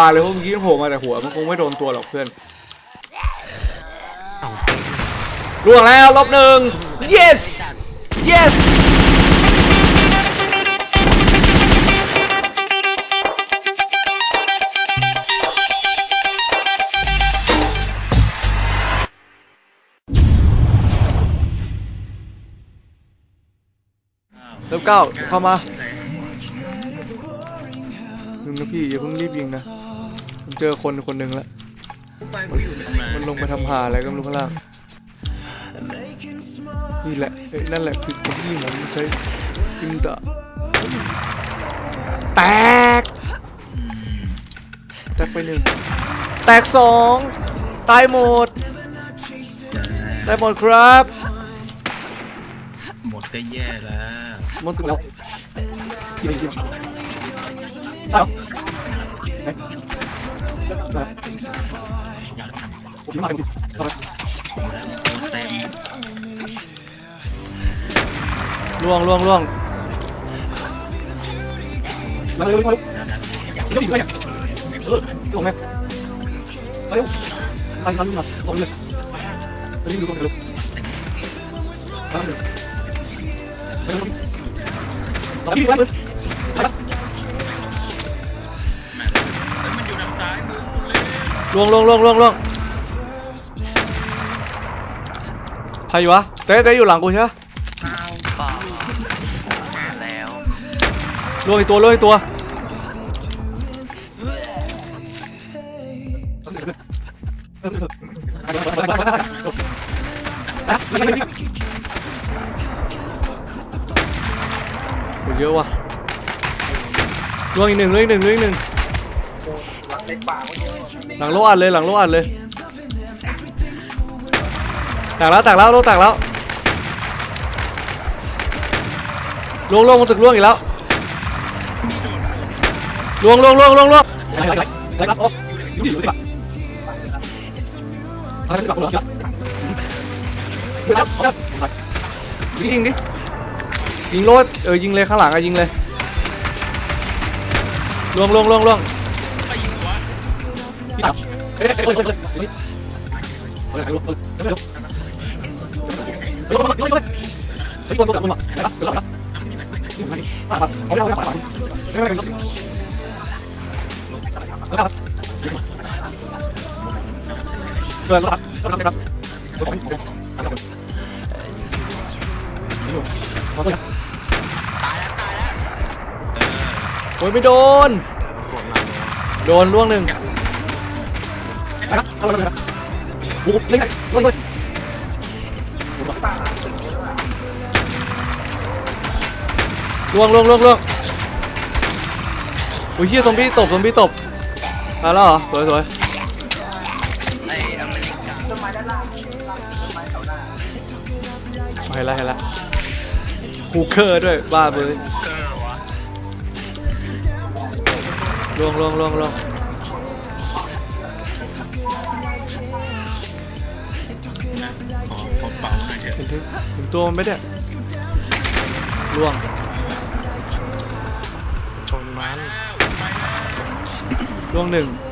บาเลยเพราะเมื่อกี้โผล่มาแต่หัวมันคงไม่โดนตัวหรอกเพื่อนเอาล่วงแล้วลบหนึ่ง yes yes เริ่มเก้าเข้ามาหนึ่งนะพี่อย่าเพิ่งรีบยิงนะ ผมเจอคนคนหนึ่งแล้วมันลงไปทำหาอะไรก็ไม่รู้ข้างล่างนี่แหละเอ้ยนั่นแหละคือคนที่ยิงผมใช้ยิงตะแตก แตกไปหนึ่งแตกสองตายหมดตายหมดครับหมดก็แย่แล้วหมดแล้วยิงยิงเอาผมมาดิเอาไปเต็มล่วงล่วงล่วงมาเร็วมาเร็วแล้วนะเร็วอีกเลยเออลงไหมมา เร็วไปมาลูกมาลงเลยไปดูตรงเร็ว ล่วงล่วงล่วงล่วงล่วงใครอยู่วะเต้เต้อยู่หลังกูใช่ไหมข้าวเปล่ามาแล้วล่วงอีกตัวล่วงอีกตัวโหเยอะว่ะล่วงอีกหนึ่งล่วงอีกหนึ่งล่วงอีกหนึ่ง หลังโลอัดเลยหลังโลอัดเลยแตกแล้วแตกแล้วโลแตกแล้วล่วงล่วงมันตึกล่วงอีกแล้วล่วงล่วงล่วงล่วงล่วงยิงดิยิงโลดเออยิงเลยข้างหลังอะยิงเลยล่วงล่วงล่วงล่วง วเกินแล้วครับโอ้ยไม่โดนโดนล่วงหนึ่งล่วงล่วงล่วงล่วงโอ้ยเฮียซอมบี้ตบซอมบี้ตบมาแล้วเหรอสวยสวยเห็นแล้วเห็นแล้วคูเคอร์ด้วยบ้าเลยล่วงล่วงล่วงล่วง เป่าหน่อยเถอะเห็นถึงเห็นตัวมันไหมเนี่ยล่วง ชนมันล่วงหนึ่งเ